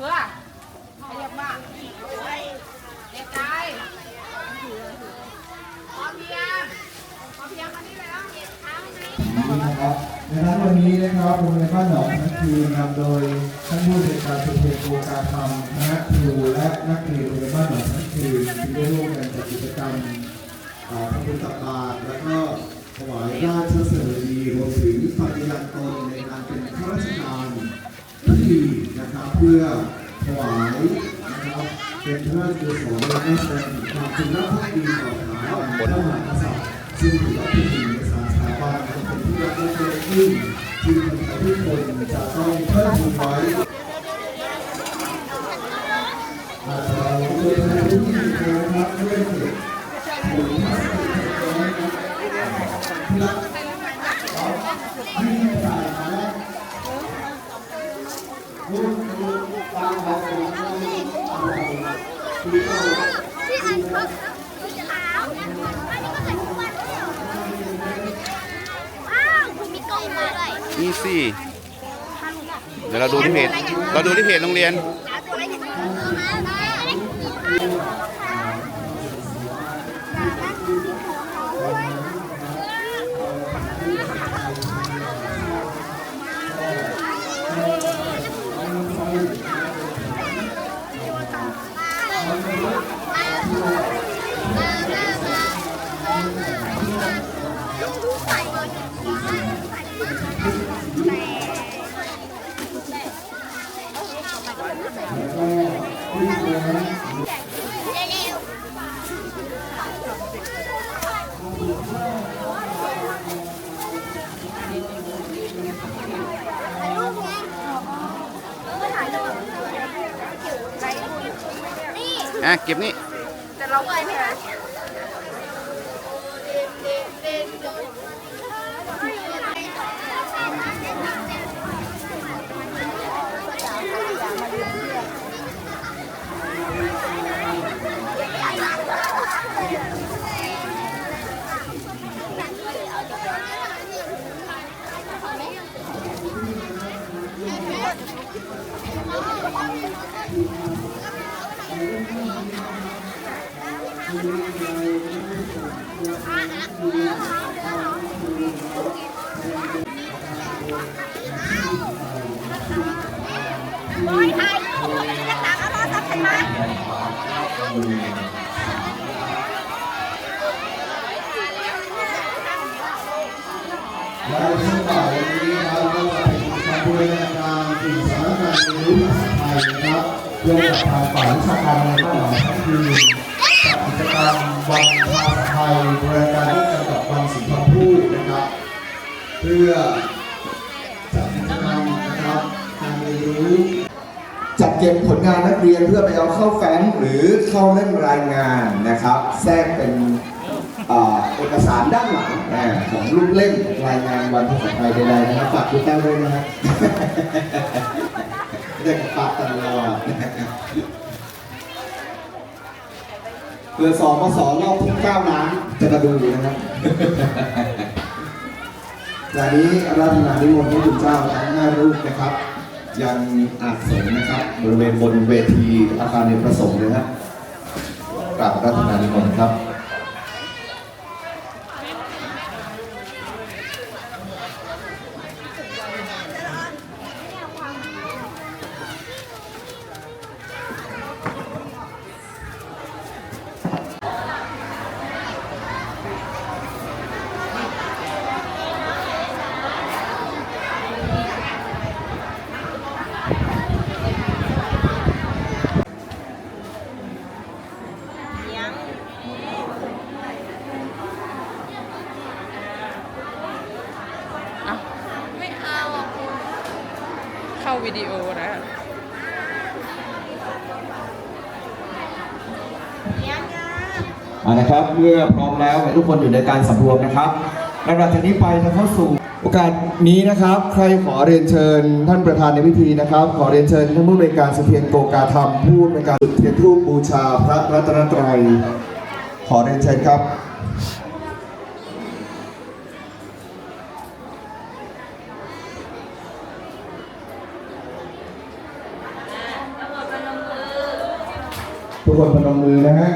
เพื่อขยับมากเด็กใจพอเพียงพอเพียงมานี่แล้วนะครับในนั้นวันนี้นะครับโรงเรียนบ้านหนองนักคืนนำโดยท่านผู้จัดการสุเทโกการธรรมคณะครูและนักเรียนโรงเรียนบ้านหนองนักคืนที่ได้ร่วมกันจัดกิจกรรมพระพุทธบาทและก็ถวายราชเสด็จรวมถึงปฏิญาณตน เพื่อถวายนะครับเป็นพระราชกุศลและแสดงความจงรักภักดีต่อสถาบันพระมหากษัตริย์ซึ่งถือว่าเป็นหนึ่งในสามสถาบันเป็นที่รักและเคารพยิ่งที่คนไทยทุกคนจะต้องเพิ่มพูนไว้อาจจะเราโดยทางที่มีนะครับด้วย ที่อันเขาสีขาวอันนี้ก็ใส่ทุกวันเลยเหรอว้าวคุณมีกล้องมาด้วยนี่สิเดี๋ยวเราดูที่เพจเราดูที่เพจโรงเรียนอะไรเนี่ยเอามา อะเก็บนี่ แต่เราไปไม่ได้ บอยถ่ายรูปจะตักเอาโทรศัพท์ฉันมาและช่วงบ่ายวันนี้นะครับก็จะเป็นกิจกรรมบูรณาการกลุ่มสาระการเรียนรู้ภาษาไทยนะครับร่วมกับทางฝ่ายวิชาการในบ้านหนองทั้งคืนจัดกิจกรรมวันภาษาไทยบูรณาการร่วมกันกับวันสิงคโปร์นะครับ เพื่อจัดกิจกรรมนะครับการเรียนรู้ จัดเก็บผลงานนักเรียนเพื่อไปเอาเข้าแฟ้มหรือเข้าเล่มรายงานนะครับ แทรกเป็นเอกสารด้านหลังของรูปเล่มรายงานวันภาษาไทยใดๆนะครับฝากคุณแต้วด้วยนะฮะเด็กปากตลอดเรือสองมาสอนรอบทุกเก้าล้านจะมาดูนะครับจากนี้ราชนานิมนต์พระคุณเจ้าทั้งห้ารูปนะครับ ยังอาจสงนะครับบริเวณบนเวทีอาคารในประสงค์นะครับกราบรัตนานิมนต์ครับ ไม่เอาอะคุณ เข้าวิดีโอนะอ่านะครับเมื่อพร้อมแล้วให้ทุกคนอยู่ในการสำรวมนะครับลำดับจากนี้ไปจะเข้าสู่โอกาสนี้นะครับ ใครขอเรียนเชิญ ท่านประธานในพิธีนะครับ ขอเรียนเชิญท่านผู้ในการเสถียรโกกาธรรมผู้ในการจุดเทียนรูปบูชาพระรัตนตรัย ขอเรียนเชิญครับ ทุกคนพนมมือนะฮะ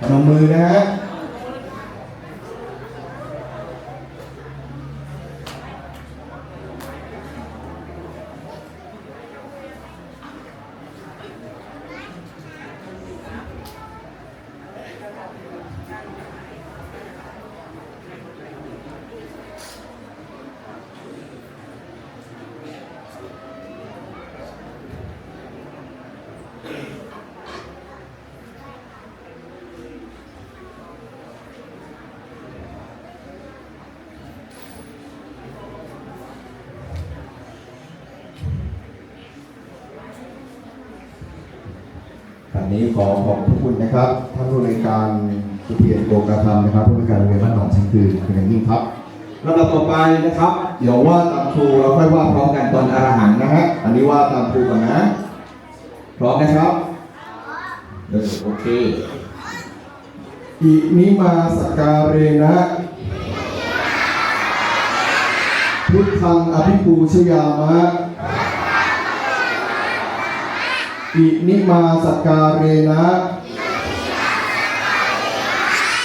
พนมมือนะฮะ อันนี้ขอขอบพระคุณนะครับท่านผู้ในวยการสุเพียรโกกาธรรมนะครับผู้ในวยการโรงเรียนบ้านหนองชิงคือเป็นอย่างยิ่งครับลำดับต่อไปนะครับ เดี๋ยวว่าตามครูเราค่อยว่าพร้อมกันตอนอรหังนะฮะอันนี้ว่าตามครูก่อนนะพร้อมนะครับเออโอเคอินิมาสการเรนะพุทธังอภิปูชยามะ อินิมาสการเรนะ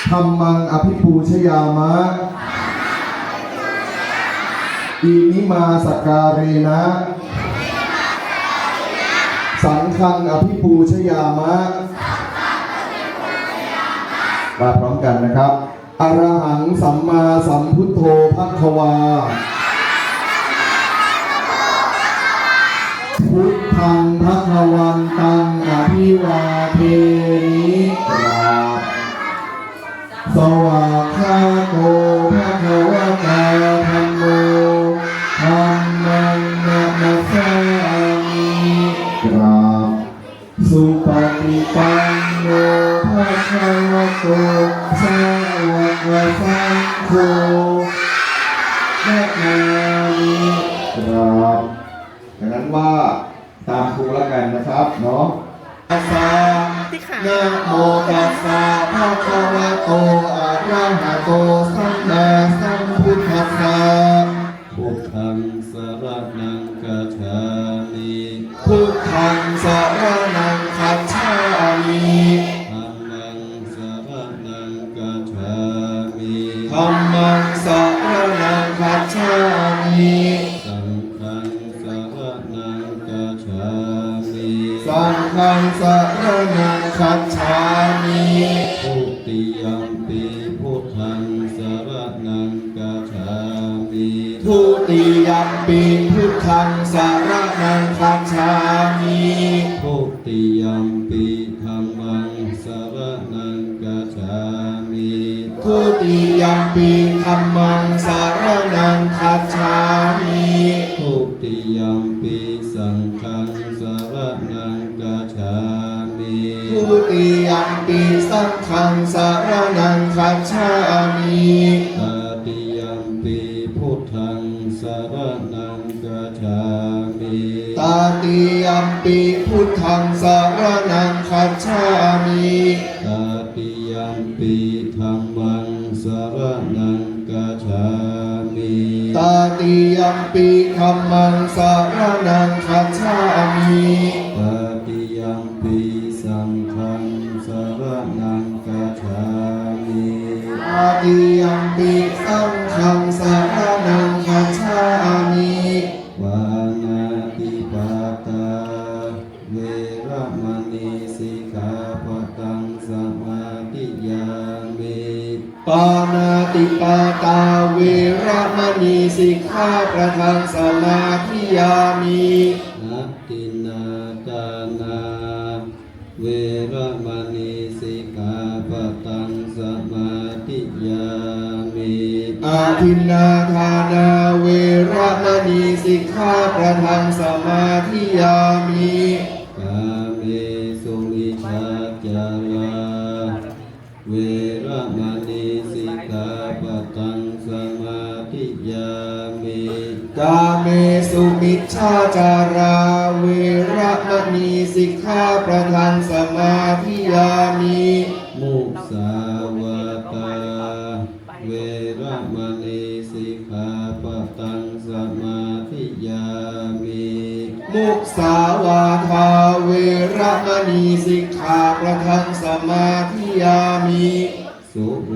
ธรรมังอภิปูชยามะ อินิมาสการเรนะ สังฆังอภิปูชยามะมาพร้อมกันนะครับ อรหังสัมมาสัมพุทโธพัควา พุทธังพระควันตังอภิวาเทนิราบสวากขาโตพระควตาธรรมโมธรรมังนะมัสสามิกราบสุปฏิปันโนภะควะโตสาวกสังโฆนะนามิครับ ดังนั้นว่าตามครูแล้วกันนะครับเนาะอาสานะโมตัสสะภะคะวะโตอะระหะโตสัมมาสัมพุทธัสสะพุทธังสระ สังฆังสรณังคัจฉามิทุติยมปีพุทธังสรนังกัจฉามิทุติยมปีพุทธังสารนังคัจฉามิทุติยมปีธัมมังสรนังกัจฉามิทุติยมปีธรรมังสารนังคัจฉามิ ปีสังฆังสารนังคัจฉามิตาติยัมปีพุทธังสรนังกัจฉามิตาติยัมปีพุทธังสารนังคัจฉามิตาติยัมปีธัมมังสรนังกัจฉามิตาติยัมปีธรรมังสารนังคัจฉามิ ติยัมปิสังฆังสารนังคัจฉามิวานาติปาตาเวระมณีสิกขาปะตังสมาธิยามิปานาติปาตาเวระมณีสิกขาประทังสมาธิยามิ ทินนาทานาเวระมณีสิกขาประทังสมาธิยามิกาเมสุวิชาจาราเวระมณีสิกขาปะตังสมาธิยามิกาเมสุมิชฌาจาราเวระมณีสิกขาประทังสมาธิยามิ มุสาวาทาเวรมณีสิกขาประทังสมาธิยามิสุร